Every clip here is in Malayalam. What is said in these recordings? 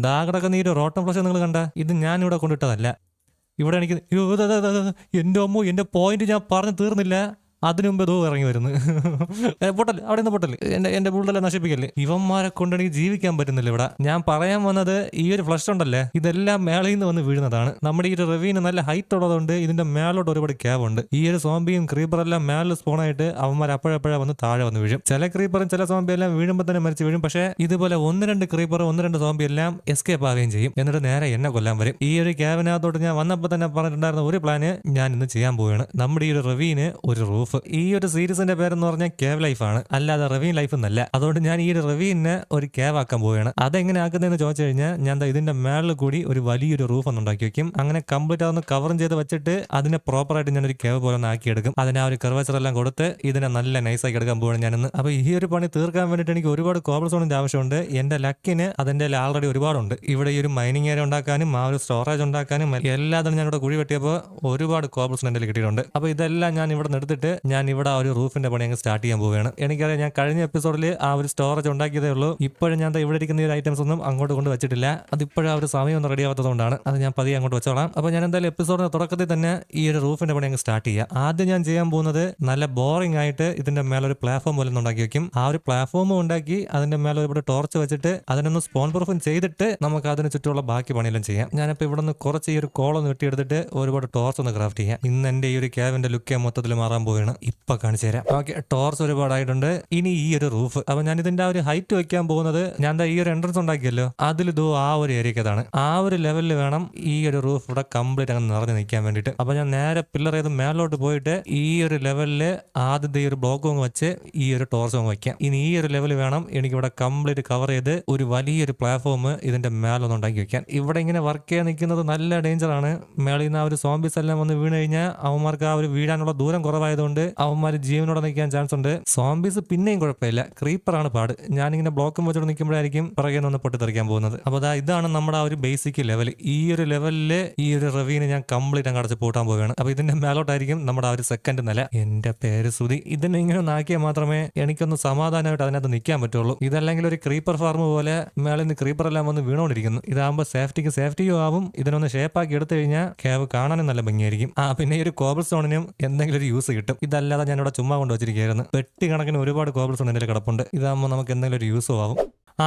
ദാ കിടക്കുന്ന ഈ ഒരു റോട്ടം ഫ്ലഷ് നിങ്ങൾ കണ്ട? ഇത് ഞാൻ ഇവിടെ കൊണ്ടിട്ടതല്ല. ഇവിടെ എനിക്ക് എന്റെ അമ്മോ എന്റെ പോയിന്റ് ഞാൻ പറഞ്ഞു തീർന്നില്ല. അതിനു മുമ്പ് ഇതോ ഇറങ്ങി വരുന്നു. പൊട്ടൽ. അവിടെ നിന്ന് പൊട്ടൽ എന്റെ എന്റെ ബുള്ളെല്ലാം നശിപ്പിക്കല്ലേ? ഇവന്മാരെ കൊണ്ടെനിക്ക് ജീവിക്കാൻ പറ്റുന്നില്ല ഇവിടെ. ഞാൻ പറയാൻ വന്നത് ഈ ഒരു ഫ്ലഷ് ഉണ്ടല്ലേ? ഇതെല്ലാം മേളയിൽ നിന്ന് വന്ന് വീഴുന്നതാണ്. നമ്മുടെ ഈ ഒരു റെവീന് നല്ല ഹൈറ്റ് ഉള്ളതുകൊണ്ട് ഇതിന്റെ മേലോട്ട് ഒരുപാട് ക്യാബ് ഉണ്ട്. ഈ ഒരു സോംബിയും ക്രീപ്പറെല്ലാം മേളിൽ സ്പോണായിട്ട് അവന്മാർ അപ്പോഴപ്പോഴേ വന്ന് താഴെ വന്ന് വീഴും. ചില ക്രീപ്പറും ചില സോംബി എല്ലാം വീഴുമ്പോൾ തന്നെ മരിച്ചു വീഴും. പക്ഷേ ഇതുപോലെ ഒന്ന് രണ്ട് ക്രീപ്പർ ഒന്ന് രണ്ട് സോംബി എല്ലാം എസ്കേപ്പ് ആവുകയും ചെയ്യും. എന്നിട്ട് നേരെ എന്നെ കൊല്ലാൻ വരും. ഈ ഒരു ക്യാബിനകത്തോട്ട് ഞാൻ വന്നപ്പോൾ തന്നെ പറഞ്ഞിട്ടുണ്ടായിരുന്ന ഒരു പ്ലാന് ഞാൻ ഇന്ന് ചെയ്യാൻ പോവുകയാണ്. നമ്മുടെ ഈ ഒരു റെവീന് ഒരു റൂഫ് ഈ ഒരു സീരീസിന്റെ പേരെന്ന് പറഞ്ഞാൽ കേവ് ലൈഫ് ആണ്. അല്ലാതെ റവീൻ ലൈഫ് എന്നല്ല. അതുകൊണ്ട് ഞാൻ ഈ ഒരു റവീനെ ഒരു കേവ് ആക്കാൻ പോവുകയാണ്. അതെങ്ങനെ ആക്കുന്നതെന്ന് ചോദിച്ചു കഴിഞ്ഞാൽ ഞാൻ ഇതിന്റെ മേളിൽ കൂടി ഒരു വലിയൊരു റൂഫ് ഒന്ന് ഉണ്ടാക്കി വെക്കും. അങ്ങനെ കംപ്ലീറ്റ് അതൊന്ന് കവറും ചെയ്ത് വെച്ചിട്ട് അതിനെ പ്രോപ്പറായിട്ട് ഞാൻ ഒരു കേവ് പോലെ ഒന്ന് ആക്കിയെടുക്കും അതിനെ ആ ഒരു കർവച്ചർ എല്ലാം കൊടുത്ത് ഇതിനെ നല്ല നൈസാക്കി എടുക്കാൻ പോവാണ് ഞാനിന്ന്. അപ്പോൾ ഈ ഒരു പണി തീർക്കാൻ വേണ്ടിയിട്ട് എനിക്ക് ഒരുപാട് കോബിൾ സോണിന്റെ ആവശ്യമുണ്ട്. എന്റെ ലക്കിന് അതിന്റെ ആൾറെഡി ഒരുപാടുണ്ട്. ഇവിടെ ഈ ഒരു മൈനിങ് ഏരിയ ഉണ്ടാക്കാനും ആ ഒരു സ്റ്റോറേജ് ഉണ്ടാക്കാനും എല്ലാത്തിനും ഞാൻ ഇവിടെ കുഴി വെട്ടിയപ്പോൾ ഒരുപാട് കോബിൾ എന്റെ കിട്ടിയിട്ടുണ്ട്. അപ്പൊ ഇതെല്ലാം ഞാൻ ഇവിടെ നിന്ന് എടുത്തിട്ട് ഞാൻ ഇവിടെ ഒരു റൂഫിന്റെ പണി അങ്ങ് സ്റ്റാർട്ട് ചെയ്യാൻ പോവുകയാണ്. എനിക്കറിയാം ഞാൻ കഴിഞ്ഞ എപ്പിസോഡിൽ ആ ഒരു സ്റ്റോറേജ് ഉണ്ടാക്കിയതേ ഉള്ളൂ. ഇപ്പോഴും ഞാൻ ഇവിടെ ഇരിക്കുന്ന ഒരു ഐറ്റംസ് ഒന്നും അങ്ങോട്ട് കൊണ്ട് വെച്ചിട്ടില്ല. അതിപ്പോഴും ആ ഒരു സമയം ഒന്നും റെഡി ആവാത്തതുകൊണ്ടാണ് അത് ഞാൻ പതിയെ അങ്ങോട്ട് വെച്ചോളാം. അപ്പോൾ ഞാൻ എന്തായാലും എപ്പിസോഡിന്റെ തുടക്കത്തിൽ തന്നെ ഈ ഒരു റൂഫിന്റെ പണി അങ്ങ് സ്റ്റാർട്ട് ചെയ്യുക ആദ്യം ഞാൻ ചെയ്യാൻ പോകുന്നത് നല്ല ബോറിംഗ് ആയിട്ട് ഇതിന്റെ മേലെ ഒരു പ്ലാറ്റ്ഫോം പോലെ ഉണ്ടാക്കി വെക്കും. ആ ഒരു പ്ലാറ്റ്ഫോം ഉണ്ടാക്കി അതിന്റെ മേലെ ഒരുപാട് ടോർച്ച് വെച്ചിട്ട് അതിനൊന്ന് സ്പോൺ പ്രൂഫും ചെയ്തിട്ട് നമുക്ക് അതിന് ചുറ്റുമുള്ള ബാക്കി പണിയെല്ലാം ചെയ്യാം. ഞാനിപ്പോ ഇവിടെ നിന്ന് കുറച്ച് ഈ ഒരു കോളൊന്ന് വെട്ടിയെടുത്തിട്ട് ഒരുപാട് ടോർച്ച് ഒന്ന് ക്രാഫ്റ്റ് ചെയ്യാം. ഇന്ന് എന്റെ ഈ ഒരു ക്യാബിന്റെ ലുക്ക് മൊത്തത്തിൽ മാറാൻ പോവുകയാണ്. ഇപ്പൊ കാണിച്ചു തരാം. ഓക്കെ ടോർച്ച് ഒരുപാടായിട്ടുണ്ട്. ഇനി ഈ ഒരു റൂഫ്. അപ്പൊ ഞാൻ ഇതിന്റെ ആ ഒരു ഹൈറ്റ് വെക്കാൻ പോകുന്നത് ഞാൻ ഈ ഒരു എൻട്രൻസ് ഉണ്ടാക്കിയല്ലോ. അതിൽ ഇതോ ആ ഒരു ഏരിയക്കതാണ് ആ ഒരു ലെവലിൽ വേണം ഈ ഒരു റൂഫ് ഇവിടെ കംപ്ലീറ്റ് അങ്ങ് നിറഞ്ഞു നിൽക്കാൻ വേണ്ടിയിട്ട്. അപ്പൊ ഞാൻ നേരെ പില്ലർ ചെയ്ത് മേലോട്ട് പോയിട്ട് ഈ ഒരു ലെവലിൽ ആദ്യത്തെ ഈ ഒരു ബ്ലോക്ക് അങ്ങ് വെച്ച് ഈ ഒരു ടോർസ് അങ്ങ് വെക്കാം. ഇനി ഈ ഒരു ലെവൽ വേണം എനിക്ക് ഇവിടെ കംപ്ലീറ്റ് കവർ ചെയ്ത് ഒരു വലിയൊരു പ്ലാറ്റ്ഫോം ഇതിന്റെ മേലൊന്ന് ഉണ്ടാക്കി വെക്കാൻ. ഇവിടെ ഇങ്ങനെ വർക്ക് ചെയ്യാൻ നിൽക്കുന്നത് നല്ല ഡേഞ്ചറാണ് ആണ്. മേളിൽ നിന്ന് ആ ഒരു സോംബീസ് എല്ലാം വന്ന് വീണ് കഴിഞ്ഞാൽ അവന്മാർക്ക് ആ ഒരു വീഴാനുള്ള ദൂരം കുറവായതുകൊണ്ട് അവന്മാർ ജീവനോടെ നിൽക്കാൻ ചാൻസ് ഉണ്ട്. സോംബീസ് പിന്നെയും കുഴപ്പമില്ല. ക്രീപ്പറാണ് പാട്. ഞാനിങ്ങനെ ബ്ലോക്കും വെച്ചോട് നിൽക്കുമ്പോഴായിരിക്കും പുറകെ നിന്ന് പൊട്ടിത്തെറിക്കാൻ പോകുന്നത്. അപ്പോൾ അതാ ഇതാണ് നമ്മുടെ ആ ഒരു ബേസിക് ലെവൽ ഈ ഒരു ലെവലിൽ ഈ ഒരു റവീനെ ഞാൻ കംപ്ലീറ്റ് അങ്ങ് അടച്ച് പൂട്ടാൻ പോവുകയാണ്. അപ്പോൾ ഇതിന്റെ മേലോട്ടായിരിക്കും നമ്മുടെ ആ ഒരു സെക്കൻഡ് നില. എന്റെ പേര് സുതി ഇതിനെ ഇങ്ങനെ ഒന്നാക്കിയാൽ മാത്രമേ എനിക്കൊന്ന് സമാധാനമായിട്ട് അതിനകത്ത് നിൽക്കാൻ പറ്റുള്ളൂ. ഇതല്ലെങ്കിൽ ഒരു ക്രീപ്പർ ഫാർം പോലെ മേളിൽ നിന്ന് ക്രീപ്പർ എല്ലാം വന്ന് വീണോണ്ടിരിക്കുന്നു ഇതാകുമ്പോൾ സേഫ്റ്റിക്ക് സേഫ്റ്റിയും ആവും. ഇതിനൊന്ന് ഷേപ്പാക്കി എടുത്തു കഴിഞ്ഞാൽ കേവ് കാണാനും നല്ല ഭംഗിയായിരിക്കും. ആ പിന്നെ ഈ ഒരു കോബിൾ സ്റ്റോണിനും എന്തെങ്കിലും ഒരു യൂസ് കിട്ടും. ഇതല്ലാതെ ഞാൻ ഇവിടെ ചുമ്മാ കൊണ്ട് വെച്ചിരിക്കുകയായിരുന്നു. പെട്ടി കണക്കിന് ഒരുപാട് കോബിൾസ് ഉണ്ട് എന്റെ കിടപ്പുണ്ട്. ഇതാകുമ്പോൾ നമുക്ക് എന്തെങ്കിലും ഒരു യൂസ് ആവും. ആ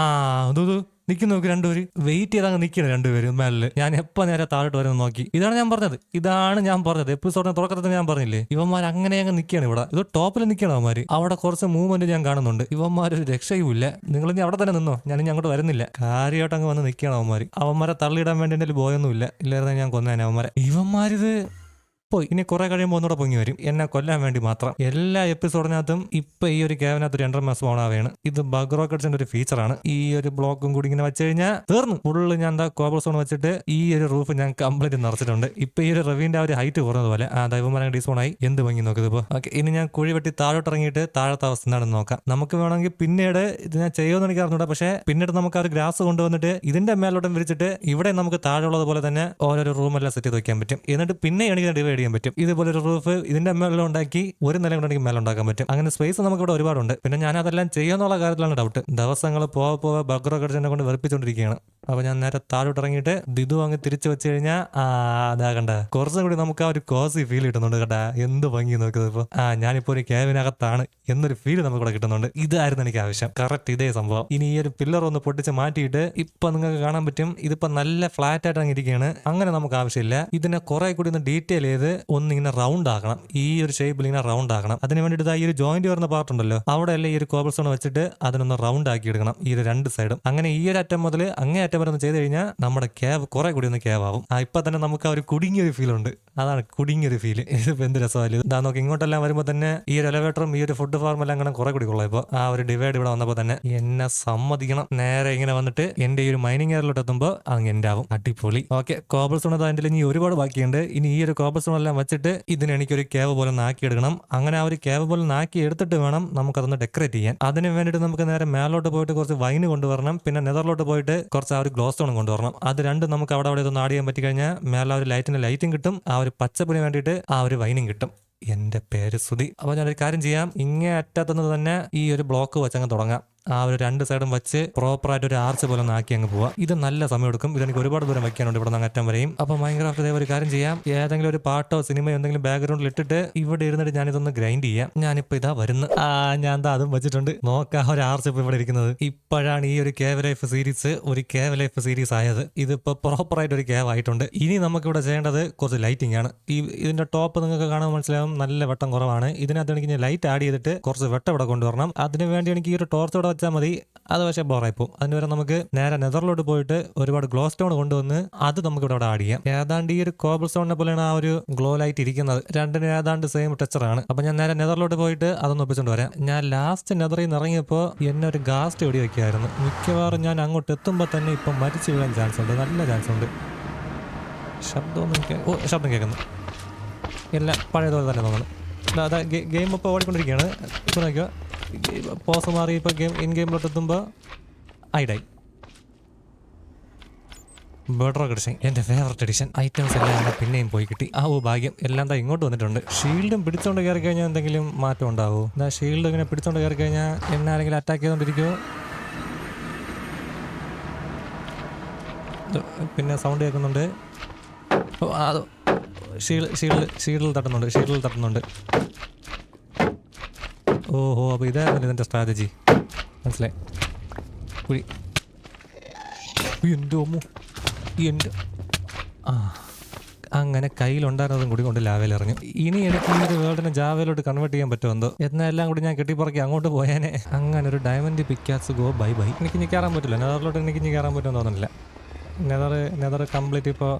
ദൂ നിൽക്കുന്നു നോക്കി രണ്ടുപേര്. വെയിറ്റ് ചെയ്താൽ നിൽക്കണം രണ്ടുപേരും മേലിൽ ഞാൻ എപ്പോൾ നേരെ താഴോട്ട് വരുന്നത് നോക്കി. ഇതാണ് ഞാൻ പറഞ്ഞത്. ഇതാണ് ഞാൻ പറഞ്ഞത്. എപ്പിസോഡിന് തുടക്കത്തിൽ ഞാൻ പറഞ്ഞില്ലേ? ഇവന്മാർ അങ്ങനെ അങ്ങ് നിൽക്കുകയാണ് ഇവിടെ. ഇത് ടോപ്പിൽ നിൽക്കണം അവന്മാർ അവിടെ കുറച്ച് മൂവ്മെന്റ് ഞാൻ കാണുന്നുണ്ട്. ഇവന്മാരൊരു രക്ഷയുമില്ല. നിങ്ങൾ ഇനി അവിടെ തന്നെ നിന്നോ? ഞാൻ ഇനി അങ്ങോട്ട് വരുന്നില്ല. കാര്യമായിട്ട് അങ്ങ് വന്ന് നിൽക്കണം അവന്മാർ അവന്മാരെ തള്ളിയിടാൻ വേണ്ടി എന്റെ ബോയൊന്നുമില്ല ഇല്ലായിരുന്നെങ്കിൽ ഞാൻ കൊന്നേനെ അവന്മാരെ. ഇവന്മാരിത് പോയി. ഇനി കുറെ കഴിയുമ്പോൾ ഒന്നുകൂടെ പൊങ്ങി വരും. എന്നെ കൊല്ലാൻ വേണ്ടി മാത്രം. എല്ലാ എപ്പിസോഡിനകത്തും ഇപ്പൊ ഈ ഒരു ക്യാബിനകത്ത് എൻഡർ മാസ് പോണാവുകയാണ് ഇത് ബഗ് റോക്കറ്റ്സിന്റെ ഒരു ഫീച്ചറാണ്. ഈ ഒരു ബ്ലോക്കും കൂടി ഇങ്ങനെ വെച്ച് കഴിഞ്ഞാൽ തീർന്നു. ഫുള്ള് ഞാൻ എന്താ കോബർ സോൺ വെച്ചിട്ട് ഈ ഒരു റൂഫ് ഞാൻ കംപ്ലീറ്റ് നിറച്ചിട്ടുണ്ട്. ഇപ്പൊ ഈ ഒരു റവീന്റെ ആ ഒരു ഹൈറ്റ് കുറഞ്ഞത് പോലെ. ആ ദൈവമാരെ ഡിസ്പോൺ ആയി. എന്ത് ഭംഗി നോക്കിയത് ഇപ്പൊ? ഓക്കെ ഇനി ഞാൻ കുഴി വെട്ടി താഴോട്ട് ഇറങ്ങിയിട്ട് താഴത്തെ അവസ്ഥ എന്താണെന്ന് നോക്കാം. നമുക്ക് വേണമെങ്കിൽ പിന്നീട് ഇത് ഞാൻ ചെയ്യുമെന്ന് എനിക്ക് അറിഞ്ഞൂടെ. പക്ഷേ പിന്നീട് നമുക്ക് ആ ഒരു ഗ്രാസ് കൊണ്ടുവന്നിട്ട് ഇതിന്റെ മേലോട്ടം വിരിച്ചിട്ട് ഇവിടെ നമുക്ക് താഴെയുള്ളത് പോലെ തന്നെ ഓരോരോ റൂമെല്ലാം സെറ്റ് ചെയ്ത് വെക്കാൻ പറ്റും. എന്നിട്ട് പിന്നെ എനിക്ക് ഡിവൈഡ് ചെയ്യാൻ പറ്റും. ഇതുപോലെ ഒരു റൂഫ് ഇതിന്റെ മേലെ ഉണ്ടാക്കി ഒരു നില കൊണ്ടെങ്കിൽ മേലെ ഉണ്ടാക്കാൻ പറ്റും. അങ്ങനെ സ്പേസ് നമുക്ക് ഇവിടെ ഒരുപാടുണ്ട്. പിന്നെ ഞാൻ അതെല്ലാം ചെയ്യാന്നുള്ള കാര്യത്തിലാണ് ഡൗട്ട് ദിവസങ്ങൾ പോവാ പോവാ ബഗ്രോക്കട്സ് എന്നെ കൊണ്ട് വെറുപ്പിച്ചുകൊണ്ടിരിക്കുകയാണ് അപ്പൊ ഞാൻ നേരെ താഴോട്ട് ഇറങ്ങിയിട്ട് ദിതു അങ്ങ് തിരിച്ചു വെച്ച് കഴിഞ്ഞാൽ അതാ കണ്ട? കുറച്ചും കൂടി നമുക്ക് ആ ഒരു കോസി ഫീൽ കിട്ടുന്നുണ്ട് കേട്ടാ. എന്ത് ഭംഗി നോക്കുന്നത് ഇപ്പൊ. ആ ഞാനിപ്പോ ഒരു ക്യാബിനകത്താണ് എന്നൊരു ഫീൽ നമുക്ക് ഇവിടെ കിട്ടുന്നുണ്ട്. ഇതായിരുന്നു എനിക്ക് ആവശ്യം. കറക്റ്റ് ഇതേ സംഭവം. ഇനി ഈ ഒരു പില്ലർ ഒന്ന് പൊട്ടിച്ച് മാറ്റിയിട്ട് ഇപ്പൊ നിങ്ങൾക്ക് കാണാൻ പറ്റും. ഇതിപ്പോ നല്ല ഫ്ലാറ്റ് ആയിട്ട് അങ്ങ് ഇരിക്കുകയാണ്. അങ്ങനെ നമുക്ക് ആവശ്യമില്ല. ഇതിനെ കുറെ കൂടി ഒന്ന് ഡീറ്റെയിൽ ചെയ്ത് ഒന്ന് ഇങ്ങനെ റൗണ്ട് ആക്കണം. ഈ ഒരു ഷേപ്പിൽ ഇങ്ങനെ റൗണ്ട് ആക്കണം. അതിന് വേണ്ടിയിട്ട് ഈ ഒരു ജോയിന്റ് വരുന്ന പാർട്ട് ഉണ്ടല്ലോ. അവിടെ അല്ലേ ഈ ഒരു കോബിൾ സ്റ്റോൺ വെച്ചിട്ട് അതിനൊന്ന് റൗണ്ട് ആക്കി എടുക്കണം ഈ ഒരു രണ്ട് സൈഡും അങ്ങനെ ഈ ഒരു അറ്റം മുതൽ അങ്ങേ അറ്റം വരെ ഒന്ന് ചെയ്ത് കഴിഞ്ഞാൽ നമ്മുടെ ക്യാബ് കുറെ കൂടി ഒന്ന് ക്യാബ് ആവും. ആ ഇപ്പൊ തന്നെ നമുക്ക് ആ ഒരു കുടുങ്ങിയൊരു ഫീൽ ഉണ്ട്. അതാണ് കുടുങ്ങിയൊരു ഫീൽ ഇതിപ്പോ എന്ത് രസമല്ലേ ഇതാ നോക്കി ഇങ്ങോട്ടെല്ലാം വരുമ്പോൾ തന്നെ ഈ ഒരു എലവേറ്ററും ഈ ഒരു ഫുഡ് ഫാർമെല്ലാം അങ്ങനെ കുറെ കൂടി കൊള്ളാം ഇപ്പൊ. ആ ഒരു ഡിവൈഡ് ഇവിടെ വന്നപ്പോൾ തന്നെ എന്നെ സമ്മതിക്കണം. നേരെ ഇങ്ങനെ വന്നിട്ട് എന്റെ ഈ ഒരു മൈനിങ് ഏറിലോട്ട് എത്തുമ്പോൾ അങ്ങ് എന്റെ ആവും. അടിപൊളി. ഓക്കെ കോബിൾ സ്റ്റോൺ അതിന്റെ ഇനി ഒരുപാട് ബാക്കിയുണ്ട്. ഇനി ഈ ഒരു കോബിൾ എല്ലാം വെച്ചിട്ട് ഇതിന് എനിക്കൊരു കേവ് പോലെ നാക്കി എടുക്കണം അങ്ങനെ ആ ഒരു കേവ് പോലെ നാക്കി എടുത്തിട്ട് വേണം നമുക്കതൊന്ന് ഡെക്കറേറ്റ് ചെയ്യാൻ. അതിന് വേണ്ടിയിട്ട് നമുക്ക് നേരെ മേലോട്ട് പോയിട്ട് കുറച്ച് വൈന് കൊണ്ടുവരണം. പിന്നെ നെതറിലോട്ട് പോയിട്ട് കുറച്ച് ആ ഒരു ഗ്ലോസ് സ്റ്റോൺ കൊണ്ടുവരണം. അത് രണ്ടും നമുക്ക് അവിടെ അവിടെ ഇതൊന്ന് ആഡ് ചെയ്യാൻ പറ്റി കഴിഞ്ഞാൽ മേലെ ആ ഒരു ലൈറ്റിന് ലൈറ്റും കിട്ടും. ആ ഒരു പച്ചപ്പിന് വേണ്ടിയിട്ട് ആ ഒരു വൈനും കിട്ടും. എന്റെ പേര് സുധി അപ്പൊ ഞാനൊരു കാര്യം ചെയ്യാം. ഇങ്ങേ അറ്റത്തുനിന്ന് തന്നെ ഈ ഒരു ബ്ലോക്ക് വെച്ചങ്ങ് തുടങ്ങാം. ആ ഒരു രണ്ട് സൈഡും വെച്ച് പ്രോപ്പറായിട്ട് ഒരു ആർച്ച് പോലെ ആക്കി അങ്ങ് പോവാം ഇത് നല്ല സമയം എടുക്കും. ഇതെനിക്ക് ഒരുപാട് ദൂരം വെക്കാനുണ്ട് ഇവിടെ നിന്ന് അറ്റം വരെയും. അപ്പൊ മൈൻക്രാഫ്റ്റ് ഒരു കാര്യം ചെയ്യാം. ഏതെങ്കിലും ഒരു പാട്ടോ സിനിമയോ എന്തെങ്കിലും ബാക്ക്ഗ്രൗണ്ടിൽ ഇട്ടിട്ട് ഇവിടെ ഇരുന്നിട്ട് ഞാനിതൊന്ന് ഗ്രൈൻഡ് ചെയ്യാം. ഞാനിപ്പോൾ ഇതാ വരുന്നു ആ ഞാൻ എന്താ അതും വെച്ചിട്ടുണ്ട്. നോക്കാം ഒരു ആർച്ച് ഇപ്പൊ ഇവിടെ ഇരിക്കുന്നത്. ഇപ്പോഴാണ് ഈ ഒരു കേവ് ലൈഫ് സീരീസ് ഒരു കേവ് ലൈഫ് സീരീസ് ആയത്. ഇതിപ്പോൾ പ്രോപ്പറായിട്ട് ഒരു കേവ് ആയിട്ടുണ്ട്. ഇനി നമുക്ക് ഇവിടെ ചെയ്യേണ്ടത് കുറച്ച് ലൈറ്റിംഗ് ആണ്. ഈ ഇതിന്റെ ടോപ്പ് നിങ്ങൾക്ക് കാണാൻ മനസ്സിലാവും നല്ല വെട്ടം കുറവാണ്. ഇതിനകത്ത് എനിക്ക് ലൈറ്റ് ആഡ് ചെയ്തിട്ട് കുറച്ച് വെട്ടം ഇവിടെ കൊണ്ടുവരണം. അതിന് വേണ്ടി എനിക്ക് ഈ ഒരു ടോർച്ച് വെച്ചാൽ മതി. അത് പക്ഷേ ബോറായി പോകും അതിന് വരെ നമുക്ക് നേരെ നെതറിലോട്ട് പോയിട്ട് ഒരുപാട് ഗ്ലോ സ്റ്റോൺ കൊണ്ടുവന്ന് അത് നമുക്ക് ഇവിടെ ആഡ് ചെയ്യാം. ഏതാണ്ട് ഈ ഒരു കോബിൾ സ്റ്റോണിനെ പോലെയാണ് ആ ഒരു ഗ്ലോ ലൈറ്റ് ഇരിക്കുന്നത്. രണ്ടിനും ഏതാണ്ട് സെയിം ടെക്സ്ചറാണ് അപ്പൊ ഞാൻ നേരെ നെതറിലോട്ട് പോയിട്ട് അതൊന്ന് ഒപ്പിച്ചുകൊണ്ട് വരാം. ഞാൻ ലാസ്റ്റ് നെതറിൽ നിന്ന് ഇറങ്ങിയപ്പോൾ എന്നെ ഒരു ഗാസ്റ്റ് വെടി വെക്കായിരുന്നു. മിക്കവാറും ഞാൻ അങ്ങോട്ട് എത്തുമ്പോൾ തന്നെ ഇപ്പം മരിച്ചു വീഴാൻ ചാൻസ് ഉണ്ട്. നല്ല ചാൻസ് ഉണ്ട്. ശബ്ദമൊന്നും ഓ ശബ്ദം കേൾക്കുന്നു. എല്ലാം പഴയതുപോലെ തന്നെ തോന്നുന്നു. അതാ ഗെയിം ഇപ്പോൾ ഓടിക്കൊണ്ടിരിക്കുകയാണ്. ഇപ്പോൾ നോക്കിയോ പോസ് മാറി ഇപ്പോൾ ഗെയിം ഇൻ ഗെയിമിലോട്ട് എത്തുമ്പോൾ ഐഡായി ബേർഡ്രോ എഡിഷൻ എന്റെ ഫേവററ്റ് എഡിഷൻ ഐറ്റംസ് എല്ലാം പിന്നെയും പോയി കിട്ടി. ആ ഓ ഭാഗ്യം. എല്ലാം ദാ ഇങ്ങോട്ട് വന്നിട്ടുണ്ട്. ഷീൽഡും പിടിച്ചോണ്ട് കയറി കഴിഞ്ഞാൽ എന്തെങ്കിലും മാറ്റം ഉണ്ടാവോ? എന്താ ഷീൽഡ് ഇങ്ങനെ പിടിച്ചോണ്ട് കയറി കഴിഞ്ഞാൽ എന്നെ ആരെങ്കിലും അറ്റാക്ക് ചെയ്തുകൊണ്ടിരിക്കുമോ പിന്നെ സൗണ്ട് കേൾക്കുന്നുണ്ട് ഷീൽഡ് ഷീൽഡ് ഷീൽഡിൽ തട്ടുന്നുണ്ട് ഷീൽഡിൽ തട്ടുന്നുണ്ട്. ഓഹോ അപ്പോൾ ഇതായിരുന്നു ഇതിന്റെ സ്ട്രാറ്റജി മനസ്സിലായി? കുഴി എന്റെ എന്റെ ആ അങ്ങനെ കയ്യിലുണ്ടായിരുന്നതും കൂടി കൊണ്ട് ലാവയിൽ ഇറങ്ങി ഇനി എനിക്ക് ഈ ഒരു വേൾഡിനെ ജാവയിലോട്ട് കൺവേർട്ട് ചെയ്യാൻ പറ്റുമോ എന്നെല്ലാം കൂടി ഞാൻ കെട്ടിപ്പറക്കി അങ്ങോട്ട് പോയാനെ. അങ്ങനെ ഒരു diamond pickaxe go bye bye എനിക്ക് ഇനി കയറാൻ പറ്റില്ല. നെതറിലോട്ട് എനിക്ക് ഇനി കയറാൻ പറ്റുമെന്ന് തോന്നുന്നില്ല നെതർ നെതർ കംപ്ലീറ്റ് ഇപ്പോൾ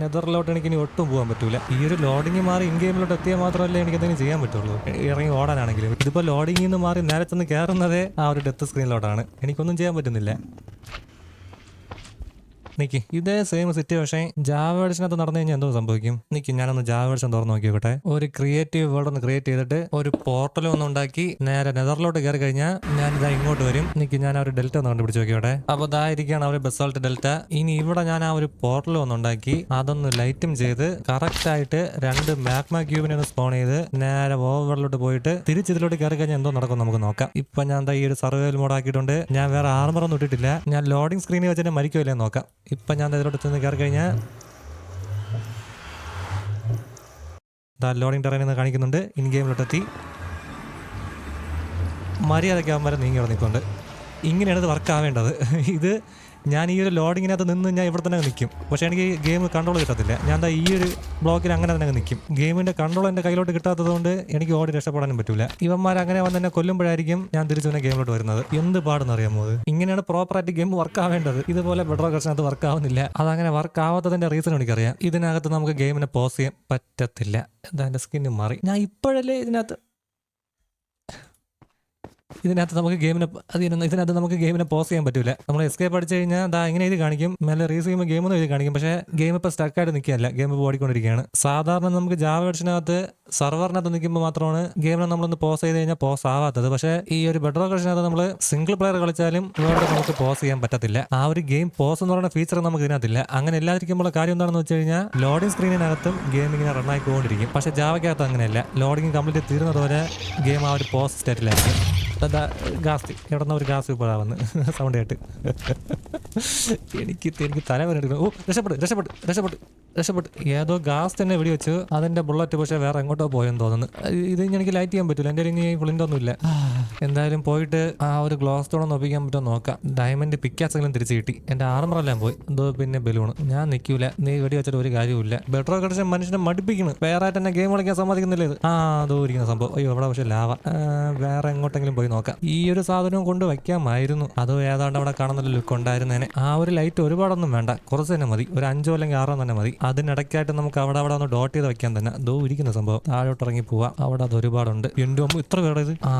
നെതറിലോട്ട് എനിക്ക് ഇനി ഒട്ടും പോകാൻ പറ്റൂല. ഈ ഒരു ലോഡിങ് മാറി ഇൻ ഗെയിമിലോട്ട് എത്തിയാൽ മാത്രമല്ലേ എനിക്ക് എന്തെങ്കിലും ചെയ്യാൻ പറ്റുള്ളൂ. ഇറങ്ങി ഓടാനാണെങ്കിലും. ഇതിപ്പോൾ ലോഡിങ്ങിൽ നിന്ന് മാറി നേരെ ചെന്ന് കയറുന്നതേ ആ ഒരു ഡെത്ത് സ്ക്രീനിലോട്ടാണ് എനിക്കൊന്നും ചെയ്യാൻ പറ്റുന്നില്ല. നിക്ക് ഇതേ സെയിം സിറ്റുവേഷൻ ജാവ എഡിഷനകത്ത് നടന്നു കഴിഞ്ഞാൽ എന്തോ സംഭവിക്കും. നിക്ക് ഞാനൊന്ന് ജാവ തുറന്നു നോക്കിയോട്ടെ ഒരു ക്രിയേറ്റീവ് വേൾഡ് ഒന്ന് ക്രിയേറ്റ് ചെയ്തിട്ട് ഒരു പോർട്ടൽ ഒന്ന് ഉണ്ടാക്കി നേരെ നെതറിലോട്ട് കയറി കഴിഞ്ഞാൽ ഞാൻ ഇതാ ഇങ്ങോട്ട് വരും. നിക്ക് ഞാൻ ഒരു ഡെൽറ്റ ഒന്ന് കണ്ടുപിടിച്ച് നോക്കിയോട്ടെ അപ്പോൾ ഇതായിരിക്കാണ് അവർ ബസാൾട്ട് ഡെൽറ്റ ഇനി ഇവിടെ ഞാൻ ആ ഒരു പോർട്ടൽ ഒന്ന് ഉണ്ടാക്കി അതൊന്ന് ലൈറ്റും ചെയ്ത് കറക്റ്റ് ആയിട്ട് രണ്ട് മാഗ്മ ക്യൂബിനെ ഒന്ന് സ്പോൺ ചെയ്ത് നേരെ ഓവറിലോട്ട് പോയിട്ട് തിരിച്ചിതിലോട്ട് കയറി കഴിഞ്ഞാൽ എന്തോ നടക്കും നമുക്ക് നോക്കാം. ഇപ്പൊ ഞാൻ എന്താ ഈ ഒരു സർവൈവൽ മോഡ് ആക്കിയിട്ടുണ്ട്. ഞാൻ വേറെ ആർമർ ഒന്നും ഇട്ടിട്ടില്ല. ഞാൻ ലോഡിംഗ് സ്ക്രീനിൽ വെച്ചിട്ട് മരിക്കുമല്ലേ നോക്കാം. ഇപ്പൊ ഞാൻ ദാ ഇതിലോട്ട് ചെന്ന് കയറി കഴിഞ്ഞാൽ ലോഡിംഗ് ടെറൈൻ എന്ന് കാണിക്കുന്നുണ്ട്. ഇൻ ഗെയിമിലോട്ടെത്തി. മര്യാദയ്ക്ക് അവന്മാരെ നീങ്ങി നിൽക്കുന്നുണ്ട് ഇങ്ങനെയാണ് ഇത് വർക്ക് ആവേണ്ടത്. ഇത് ഞാൻ ഈ ഒരു ലോഡിങ്ങിനകത്ത് നിന്ന് ഞാൻ ഇവിടെ തന്നെ നിൽക്കും പക്ഷേ എനിക്ക് ഗെയിം കൺട്രോൾ കിട്ടത്തില്ല. ഞാൻ എന്താ ഈ ഒരു ബ്ലോക്കിൽ അങ്ങനെ തന്നെ നിൽക്കും ഗെയിമിന്റെ കൺട്രോൾ എന്റെ കയ്യിലോട്ട് കിട്ടാത്തതുകൊണ്ട് എനിക്ക് ഓടി രക്ഷപ്പെടാനും പറ്റില്ല ഇവന്മാർ അങ്ങനെ വന്ന് എന്നെ കൊല്ലുമ്പോഴായിരിക്കും ഞാൻ തിരിച്ചു തന്നെ ഗെയിമിലോട്ട് വരുന്നത്. എന്ത് പാടെന്ന് അറിയാമോ ഇങ്ങനെയാണ് പ്രോപ്പറായിട്ട് ഗെയിം വർക്ക് ആവേണ്ടത്. ഇതുപോലെ ബെഡ്രോ കർഷനകത്ത് വർക്ക് ആവുന്നില്ല. അതങ്ങനെ വർക്ക് ആവാത്തതിന്റെ റീസൺ എനിക്കറിയാം. ഇതിനകത്ത് നമുക്ക് ഗെയിമിനെ പോസ് ചെയ്യാൻ പറ്റത്തില്ല. എന്താ എന്റെ സ്കിന്ന് മാറി. ഞാൻ ഇപ്പോഴല്ലേ ഇതിനകത്ത് ഇതിനകത്ത് നമുക്ക് ഗെയിമിനെ അതിനൊന്നും ഇതിനകത്ത് നമുക്ക് ഗെയിമിനെ പോസ് ചെയ്യാൻ പറ്റില്ല നമ്മൾ എസ്കേപ്പ് അടിച്ചു കഴിഞ്ഞാൽ ദാ ഇങ്ങനെ ഇത് കാണിക്കും. മേലെ റീസ് ചെയ്യുമ്പോൾ ഗെയിം ഇത് കാണിക്കും. പക്ഷേ ഗെയിം ഇപ്പോൾ സ്റ്റക്കായിട്ട് നിൽക്കുകയല്ല ഗെയിം ഇപ്പോൾ ഓടിക്കൊണ്ടിരിക്കുകയാണ്. സാധാരണ നമുക്ക് ജാവ വെർഷനകത്ത് സർവറിനകത്ത് നിൽക്കുമ്പോൾ മാത്രമാണ് ഗെയിമിനെ നമ്മളൊന്ന് പോസ് ചെയ്ത് കഴിഞ്ഞാൽ പോസ് ആവാത്തത്. പക്ഷേ ഈ ഒരു ബെഡ്രോ കളിച്ചിനകത്ത് നമ്മൾ സിംഗിൾ പ്ലെയർ കളിച്ചാലും വേൾഡ് നമുക്ക് പോസ് ചെയ്യാൻ പറ്റത്തില്ല. ആ ഒരു ഗെയിം പോസ് എന്ന് പറയുന്ന ഫീച്ചർ നമുക്ക് ഇതിനകത്തില്ല. അങ്ങനെ ഇല്ലാതിരിക്കുമ്പോൾ കാര്യം എന്താണെന്ന് വെച്ച് കഴിഞ്ഞാൽ ലോഡിംഗ് സ്ക്രീനിനകത്തും ഗെയിം ഇങ്ങനെ റണ്ണായി ആയിക്കൊണ്ടിരിക്കും. പക്ഷേ ജാവയ്ക്കകത്ത് അങ്ങനെയല്ല. ലോഡിംഗ് കംപ്ലീറ്റ് തീർന്നതുവരെ ഗെയിം ആ ഒരു പോസ് സ്റ്റേറ്റിലായിരിക്കും അതാ ഗാസ്തി എവിടെ നിന്ന് ഒരു ഗാസ് ഇപ്പോഴാവുന്നു സൗണ്ട് കേട്ട്. എനിക്ക് എനിക്ക് തലവരെ എടുക്കണം ഓ രക്ഷപ്പെട്ട് രക്ഷപ്പെട്ട് രക്ഷപ്പെട്ട് രക്ഷപ്പെട്ട്. ഏതോ ഗാസ് തന്നെ വെടി വെച്ച് അതിന്റെ ബുള്ളറ്റ് പക്ഷേ വേറെ എങ്ങോട്ടോ പോയെന്ന് തോന്നുന്നു. ഇത് എനിക്ക് ലൈറ്റ് ചെയ്യാൻ പറ്റില്ല എന്റെ ഇനി ഫുള്ളിന്റെ ഒന്നും ഇല്ല. എന്തായാലും പോയിട്ട് ആ ഒരു ഗ്ലാസ് തോടെ ഒപ്പിക്കാൻ പറ്റുമോ നോക്കാം. ഡയമണ്ട് പിക്കാസെങ്കിലും തിരിച്ചു കിട്ടി. എന്റെ ആർമറെല്ലാം പോയി. എന്തോ പിന്നെ ബലൂണ് ഞാൻ നിൽക്കൂല നീ വെടി വെച്ചിട്ട് ഒരു കാര്യമില്ല ബെട്രോ കടിച്ച മനുഷ്യനെ മടുപ്പിക്കുന്നു. വേറെ ആയിട്ട് എന്നെ ഗെയിം കളിക്കാൻ സമ്മതിക്കുന്നില്ല ഇത്. ആ അതോ ഇരിക്കുന്ന സംഭവം. അയ്യോ അവിടെ പക്ഷേ ലാവ? വേറെ എങ്ങോട്ടെങ്കിലും പോയി നോക്കാം. ഈ ഒരു സാധനവും കൊണ്ട് വയ്ക്കാമായിരുന്നു. അതോ ഏതാണ്ട് അവിടെ കാണുന്ന ലുക്ക് ഉണ്ടായിരുന്നേനെ. ആ ഒരു ലൈറ്റ് ഒരുപാടൊന്നും വേണ്ട. കുറച്ച് തന്നെ മതി. ഒരു അഞ്ചോ അല്ലെങ്കിൽ ആറോ തന്നെ മതി. അതിനിടയ്ക്കായിട്ട് നമുക്ക് അവിടെ അവിടെ ഒന്ന് ഡോട്ട് ചെയ്ത് വെക്കാൻ തന്നെ. ദോ ഇരിക്കുന്ന സംഭവം. താഴോട്ട് ഇറങ്ങി പോവാം. അവിടെ അത് ഒരുപാടുണ്ട്. എന്റെ അമ്മ ഇത്ര പേടെ ഇത്? ആ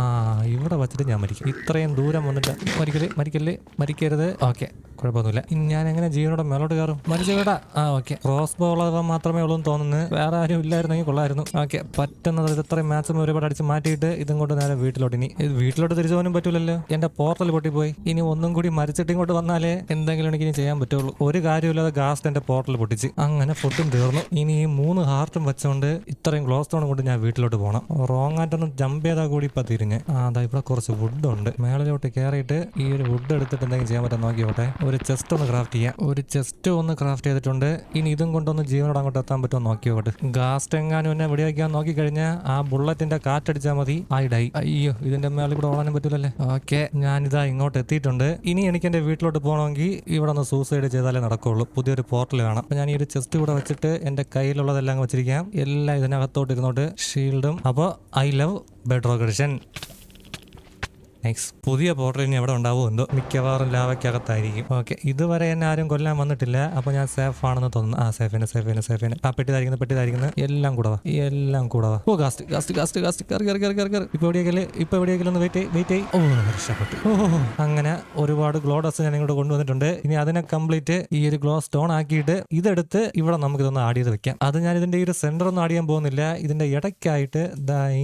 ഇവിടെ വച്ചിട്ട് ഞാൻ മരിക്കും. ഇത്രയും ദൂരം വന്നിട്ട് മരിക്കൽ മരിക്കൽ മരിക്കരുത്. ഓക്കെ കുഴപ്പമൊന്നുമില്ല. ഞാൻ എങ്ങനെ ജീവനോടെ മേലോട്ട് കയറും? മരിച്ചു ആ ഓക്കെ. ക്രോസ് ബോ ഉള്ളത് മാത്രമേ ഉള്ളൂ എന്ന് തോന്നുന്നു. വേറെ ആരും ഇല്ലായിരുന്നെങ്കിൽ കൊള്ളായിരുന്നു. ഓക്കെ പറ്റുന്നത് ഇത്രയും മാക്സിമം ഒരുപാട് അടിച്ച് മാറ്റിയിട്ട് ഇതും കൊണ്ട് നേരെ വീട്ടിലോട്ട് ഇനി. ഇത് വീട്ടിലോട്ട് തിരിച്ചു പോകാനും പറ്റൂലല്ലോ. എന്റെ പോർട്ടൽ പൊട്ടിപ്പോയി. ഇനി ഒന്നും കൂടി മരിച്ചിട്ട് ഇങ്ങോട്ട് വന്നാലേ എന്തെങ്കിലും എനിക്ക് ഇനി ചെയ്യാൻ പറ്റുള്ളൂ. ഒരു കാര്യമില്ലാതെ ഗാസ്റ്റ് എന്റെ പോർട്ടൽ പൊട്ടിച്ച്. അങ്ങനെ ഫുഡും തീർന്നു. ഇനി ഈ മൂന്ന് ഹാർട്ടും വെച്ചോണ്ട് ഇത്രയും ഗ്ലോസ് സ്റ്റോൺ കൊണ്ട് ഞാൻ വീട്ടിലോട്ട് പോകണം റോങ് ആയിട്ടൊന്ന് ജമ്പ് ചെയ്താൽ കൂടി ഇപ്പൊ തിരിഞ്ഞ്. അതാ ഇവിടെ കുറച്ച് വുഡ് ഉണ്ട്. മേളിലോട്ട് കയറിയിട്ട് ഈ ഒരു വുഡ് എടുത്തിട്ട് എന്തെങ്കിലും ചെയ്യാൻ പറ്റാൻ നോക്കിയോട്ടെ ഒരു ചെസ്റ്റ് ഒന്ന് ക്രാഫ്റ്റ് ചെയ്യാം. ഒരു ചെസ്റ്റ് ഒന്ന് ക്രാഫ്റ്റ് ചെയ്തിട്ടുണ്ട്. ഇനി ഇതും കൊണ്ടൊന്ന് ജീവനോട് അങ്ങോട്ട് എത്താൻ പറ്റുമോ നോക്കിയോട്ടെ ഗാസ്റ്റ് എങ്ങാനും എന്നെ വെടിവെക്കാൻ നോക്കി കഴിഞ്ഞാൽ ആ ബുള്ളറ്റിന്റെ കാറ്റടിച്ചാൽ മതി. ആയിഡായി അയ്യോ ഇതിന്റെ മേളിൽ കൂടെ ഓടാനും പറ്റൂലല്ലേ? ഓക്കെ. ഞാനിതാ ഇങ്ങോട്ട് എത്തിയിട്ടുണ്ട്. ഇനി എനിക്ക് എന്റെ വീട്ടിലോട്ട് പോകണമെങ്കിൽ ഇവിടെ ഒന്ന് സൂസൈഡ് ചെയ്താലേ നടക്കുള്ളൂ. പുതിയൊരു പോർട്ടൽ കാണാം. അപ്പൊ ഞാൻ ഈ ഒരു ചെസ്റ്റ് ഇവിടെ വെച്ചിട്ട് എന്റെ കയ്യിലുള്ളതെല്ലാം വെച്ചിരിക്കാം. എല്ലാം ഇതിനകത്തോട്ട് ഇരുന്നോട്ട് ഷീൽഡും. അപ്പോൾ I love Bedrock edition next പുതിയ പോർട്ടൽ ഇനി എവിടെ ഉണ്ടാവുമോ എന്തോ? മിക്കവാറും ലാവയ്ക്കകത്തായിരിക്കും. ഓക്കെ ഇതുവരെ എന്നെ ആരും കൊല്ലാൻ വന്നിട്ടില്ല. അപ്പൊ ഞാൻ സേഫ് ആണെന്ന് തോന്നുന്നു. ആ സേഫിന് സേഫിന് സേഫിന് ആ പെട്ടിതായിരിക്കുന്ന പെട്ടിതായിരിക്കുന്ന. എല്ലാം കൂടവാ എല്ലാം കൂടവാ ഓ ഗാസ്റ്റ് ഗാസ്റ്റ് ഗാസ്റ്റ് ഗാസ്റ്റ് കയറി കയറി കയറി കയറി കയറി. ഇപ്പൊ എവിടെയെങ്കിലും ഇപ്പൊ എവിടെയെങ്കിലും ഒന്ന് വെയിറ്റ് വെയിറ്റ് ആയി ഓ രക്ഷപ്പെട്ടു. ഓ അങ്ങനെ ഒരുപാട് ഗ്ലോഡസ് ഞാൻ ഇങ്ങോട്ട് കൊണ്ടുവന്നിട്ടുണ്ട്. ഇനി അതിനെ കംപ്ലീറ്റ് ഈ ഒരു ഗ്ലോ സ്റ്റോൺ ആക്കിയിട്ട് ഇതെടുത്ത് ഇവിടെ നമുക്ക് ഇതൊന്ന് ആഡ് ചെയ്ത് വെക്കാം. അത് ഞാൻ ഇതിന്റെ ഈ ഒരു സെന്റർ ഒന്നും ആഡ് ചെയ്യാൻ പോകുന്നില്ല. ഇതിന്റെ ഇടയ്ക്കായിട്ട്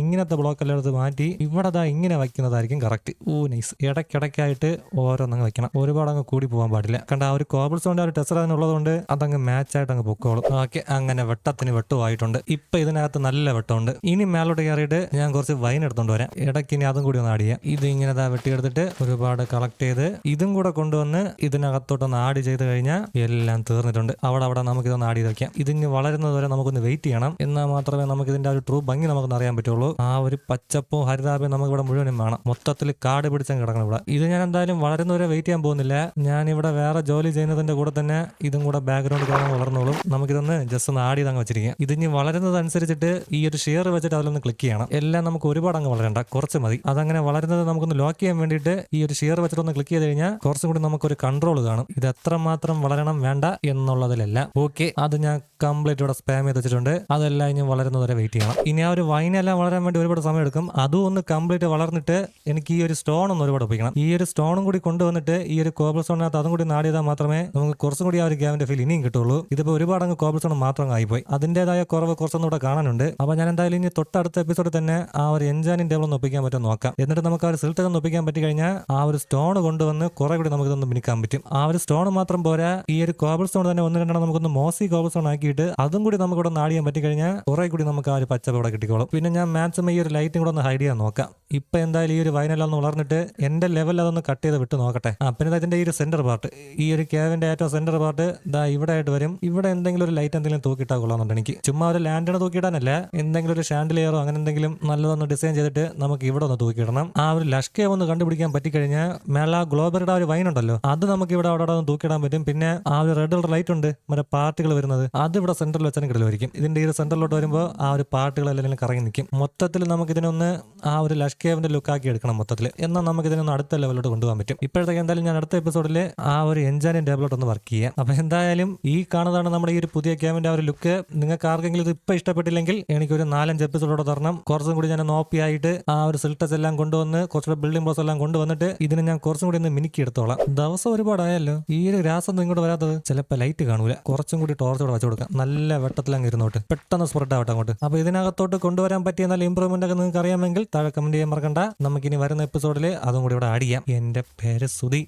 ഇങ്ങനത്തെ ബ്ലോക്ക് എല്ലാം എടുത്ത് മാറ്റി ഇവിടെ ദാ ഇങ്ങനെ വയ്ക്കുന്നതായിരിക്കും കറക്റ്റ് ഓ നൈസ് ഇടയ്ക്കിടയ്ക്കായിട്ട് ഓരോന്നങ്ങ് വെക്കണം. ഒരുപാട് അങ്ങ് കൂടി പോകാൻ പാടില്ല. കണ്ട ആ ഒരു കോബിൾ സ്റ്റോണിന്റെ ആ ഒരു ടെസ്റ്റർ അതിനുള്ളതുകൊണ്ട് അതങ്ങ് മാച്ച് ആയിട്ട് അങ്ങ് പൊക്കോളും. ഓക്കെ അങ്ങനെ വെട്ടത്തിന് വെട്ടുമായിട്ടുണ്ട്. ഇപ്പൊ ഇതിനകത്ത് നല്ല വെട്ടമുണ്ട്. ഇനി മേലോട്ട് കയറിയിട്ട് ഞാൻ കുറച്ച് വൈൻ എടുത്തോണ്ട് വരാം. ഇടയ്ക്ക് ഇനി അതും കൂടി ഒന്ന് ആഡ് ചെയ്യാം. ഇത് ഇങ്ങനെ വെട്ടിയെടുത്തിട്ട് ഒരുപാട് കളക്ട് ചെയ്ത് ഇതും കൂടെ കൊണ്ടുവന്ന് ഇതിനകത്തോട്ടൊന്ന് ആഡ് ചെയ്ത് കഴിഞ്ഞാൽ എല്ലാം തീർന്നിട്ടുണ്ട്. അവിടെ അവിടെ നമുക്ക് ഇതൊന്ന് ആഡ് ചെയ്ത് വെക്കാം. ഇതിന് വളരുന്നത് വരെ നമുക്കൊന്ന് വെയിറ്റ് ചെയ്യണം. എന്നാൽ മാത്രമേ നമുക്ക് ഇതിന്റെ ഒരു ട്രൂ ഭംഗി നമുക്കൊന്ന് അറിയാൻ പറ്റുള്ളൂ. ആ ഒരു പച്ചപ്പും ഹരിതാപയും നമുക്ക് ഇവിടെ മുഴുവനും വേണം. മൊത്തത്തിൽ കാട് പിടിച്ചാൽ കിടക്കണം ഇവിടെ. ഇത് ഞാൻ എന്തായാലും വളരുന്നവരെ വെയിറ്റ് ചെയ്യാൻ പോകുന്നില്ല. ഞാൻ ഇവിടെ വേറെ ജോലി ചെയ്യുന്നതിന്റെ കൂടെ തന്നെ ഇതും കൂടെ ബാക്ക്ഗ്രൗണ്ട് കാണാൻ വളർന്നോളും. നമുക്കിതൊന്ന് ജസ്റ്റ് ഒന്ന് ആഡ് അങ്ങ് വെച്ചിരിക്കാം. ഇനി വളരുന്നതനുസരിച്ചിട്ട് ഈ ഒരു ഷെയർ വെച്ചിട്ട് അതിലൊന്ന് ക്ലിക്ക് ചെയ്യണം. എല്ലാം നമുക്ക് ഒരുപാട് അങ്ങ് വളരണ്ട. കുറച്ച് മതി. അതങ്ങനെ വളരുന്നത് നമുക്കൊന്ന് ലോക്ക് ചെയ്യാൻ വേണ്ടിയിട്ട് ഈ ഒരു ഷെയർ വെച്ചിട്ട് ഒന്ന് ക്ലിക്ക് ചെയ്ത് കഴിഞ്ഞാൽ കുറച്ചും കൂടി നമുക്കൊരു കൺട്രോൾ കാണും. ഇത് എത്രമാത്രം വളരണം വേണ്ട എന്നുള്ളതിലല്ല. ഓക്കെ അത് ഞാൻ കംപ്ലീറ്റ് ഇവിടെ സ്പാം ചെയ്ത് വെച്ചിട്ടുണ്ട്. അതെല്ലാം ഇനി വളരുന്നത് വരെ വെയിറ്റ് ചെയ്യണം. ഇനി ആ ഒരു വൈനെല്ലാം വളരാൻ വേണ്ടി ഒരുപാട് സമയം എടുക്കും. അതും ഒന്ന് കംപ്ലീറ്റ് വളർന്നിട്ട് എനിക്ക് ഈ ഒരു സ്റ്റോൺ ഒന്ന് ഒരുപാട് ഒപ്പിക്കണം ഈ ഒരു സ്റ്റോണും കൂടി കൊണ്ടുവന്നിട്ട് ഈ ഒരു കോബിൾ സ്റ്റോണിനകത്ത് അതും കൂടി നാടിയതാൽ മാത്രമേ നമുക്ക് കുറച്ചും കൂടി ആ ഒരു ഗ്യാമിന്റെ ഫീൽ ഇനിയും കിട്ടുള്ളൂ. ഇതിപ്പോൾ ഒരുപാട് അങ്ങ് കോബിൾ സ്റ്റോൺ മാത്രം ആയിപ്പോയി. അതിന്റെതായ കുറവ് കുറച്ചൊന്നും ഇവിടെ കാണാനുണ്ട്. അപ്പോൾ ഞാൻ എന്തായാലും ഇനി തൊട്ടടുത്ത എപ്പിസോഡിൽ തന്നെ ആ ഒരു എൻജാനിൻ ഒന്ന് ഒപ്പിക്കാൻ പറ്റും നോക്കാം. എന്നിട്ട് നമുക്ക് ആ ഒരു സിൽട്ട് ഒന്ന് ഒപ്പിക്കാൻ പറ്റി കഴിഞ്ഞാൽ ആ ഒരു സ്റ്റോൺ കൊണ്ടുവന്ന് കുറെ കൂടി നമുക്ക് ഇതൊന്ന് മിനിക്കാൻ പറ്റും. ആ ഒരു സ്റ്റോൺ മാത്രം പോരാ. ഈ ഒരു കോബിൾ സ്റ്റോൺ തന്നെ ഒന്ന് രണ്ടെണ്ണം നമുക്കൊന്ന് മോസി കോബിൾ സ്റ്റോൺ ആക്കിയിട്ട് അതും കൂടി നമുക്ക് ഇവിടെ നാടിയാൻ പറ്റി കഴിഞ്ഞാൽ കുറെ കൂടി നമുക്ക് ആ ഒരു പച്ചപ്പ് ഇവിടെ കിട്ടിക്കോളും. പിന്നെ ഞാൻ മാക്സിമം ഈ ഒരു ലൈറ്റും കൂടെ ഒന്ന് ഹൈഡ് ചെയ്യാൻ നോക്കാം. ഇപ്പൊ എന്തായാലും ഈ ഒരു വൈനെല്ലാം ഒന്ന് വളർന്നിട്ട് എന്റെ ലെവൽ അതൊന്ന് കട്ട് ചെയ്ത് വിട്ട് നോക്കട്ടെ. ആ പിന്നെ അതിന്റെ ഈ ഒരു സെന്റർ പാർട്ട് ഈ ഒരു കേവിന്റെ ഏറ്റവും സെന്റർ പാർട്ട് ദാ ഇവിടെ ആയിട്ട് വരും. ഇവിടെ എന്തെങ്കിലും ഒരു ലൈറ്റ് എന്തെങ്കിലും തൂക്കിയിട്ടാ കൊള്ളാന്നുണ്ടെങ്കിൽ എനിക്ക്. ചുമ്മാ ഒരു ലാൻഡിനെ തൂക്കിയിടാനല്ല എന്തെങ്കിലും ഒരു ഷാൻഡിലെയറോ അങ്ങനെ എന്തെങ്കിലും നല്ലതൊന്ന് ഡിസൈൻ ചെയ്തിട്ട് നമുക്ക് ഇവിടെ ഒന്ന് തൂക്കിയിടണം. ആ ഒരു ലഷ്കെ ഒന്ന് കണ്ടുപിടിക്കാൻ പറ്റിക്കഴിഞ്ഞാൽ മേള ഗ്ലോബറുടെ ആ ഒരു വൈൻ ഉണ്ടല്ലോ അത് നമുക്ക് ഇവിടെ അവിടെ ഒന്ന് തൂക്കിയിടാൻ പറ്റും. പിന്നെ ആ ഒരു റെഡ് കളർ ലൈറ്റ് ഉണ്ട് മറ്റേ പാർട്ടികൾ വരുന്നത്. അത് ഇവിടെ സെന്ററിൽ വെച്ചാൽ കിടലുമായിരിക്കും. ഇതിന്റെ ഈ സെന്ററിലോട്ട് വരുമ്പോൾ ആ ഒരു പാർട്ടികളെല്ലാം കറങ്ങി നിൽക്കും. മൊത്തത്തിൽ നമുക്ക് ഇതിനൊന്ന് ആ ഒരു ലഷ്കേവിന്റെ ലുക്കാക്കി എടുക്കണം മൊത്തത്തിൽ. എന്നാൽ നമുക്ക് ഇതിനൊന്ന് അടുത്ത ലെവലിലോട്ട് കൊണ്ടുപോകാൻ പറ്റും. ഇപ്പോഴത്തേക്ക് എന്തായാലും ഞാൻ അടുത്ത എപ്പിസോഡിൽ ആ ഒരു എൻജാനിയൻ ടേബിളോട്ട് ഒന്ന് വർക്ക് ചെയ്യാം. അപ്പോൾ എന്തായാലും ഈ കാണുന്നതാണ് നമ്മുടെ ഈ ഒരു പുതിയ ക്യാമിന്റെ ആ ഒരു ലുക്ക് നിങ്ങൾക്ക് ആർക്കെങ്കിലും ഇത് ഇപ്പോൾ ഇഷ്ടപ്പെട്ടില്ലെങ്കിൽ എനിക്കൊരു നാലഞ്ച് എപ്പിസോഡോടെ തരണം. കുറച്ചും കൂടി ഞാൻ നോപ്പി ആയിട്ട് ആ ഒരു സിൽട്ടസ് എല്ലാം കൊണ്ടുവന്ന് കുറച്ചുകൂടെ ബിൽഡിംഗ് ബ്ലോസ് എല്ലാം കൊണ്ടുവന്നിട്ട് ഇതിനെ ഞാൻ കുറച്ചും കൂടി ഒന്ന് മിനുക്കി എടുത്തോളാം. ദിവസം ഒരുപാടായല്ലോ. ഈ ഒരു രാസം ഇങ്ങോട്ട് വരാത്തത്. ചിലപ്പോൾ ലൈറ്റ് കാണൂല. കുറച്ചും കൂടി ടോർച്ചോടെ വെച്ചു കൊടുക്കാം. നല്ല വെട്ടത്തിലങ്ങ് ഇരുന്നോട്ട്. പെട്ടെന്ന് സ്പ്രെഡ് ആവട്ടെ അങ്ങോട്ട്. അപ്പൊ ഇതിനകത്തോട്ട് കൊണ്ടുവരാൻ പറ്റിയ നല്ല ഇമ്പ്രൂവ്മെന്റ് ഒക്കെ നിങ്ങൾക്ക് അറിയാമെങ്കിൽ താഴെ കമന്റ് ചെയ്യാൻ മറക്കണ്ട. നമുക്കിനി വരുന്ന എപ്പിസോഡിൽ അതും കൂടി ഇവിടെ ആഡ് ചെയ്യാം. എന്റെ പേര് സുധി.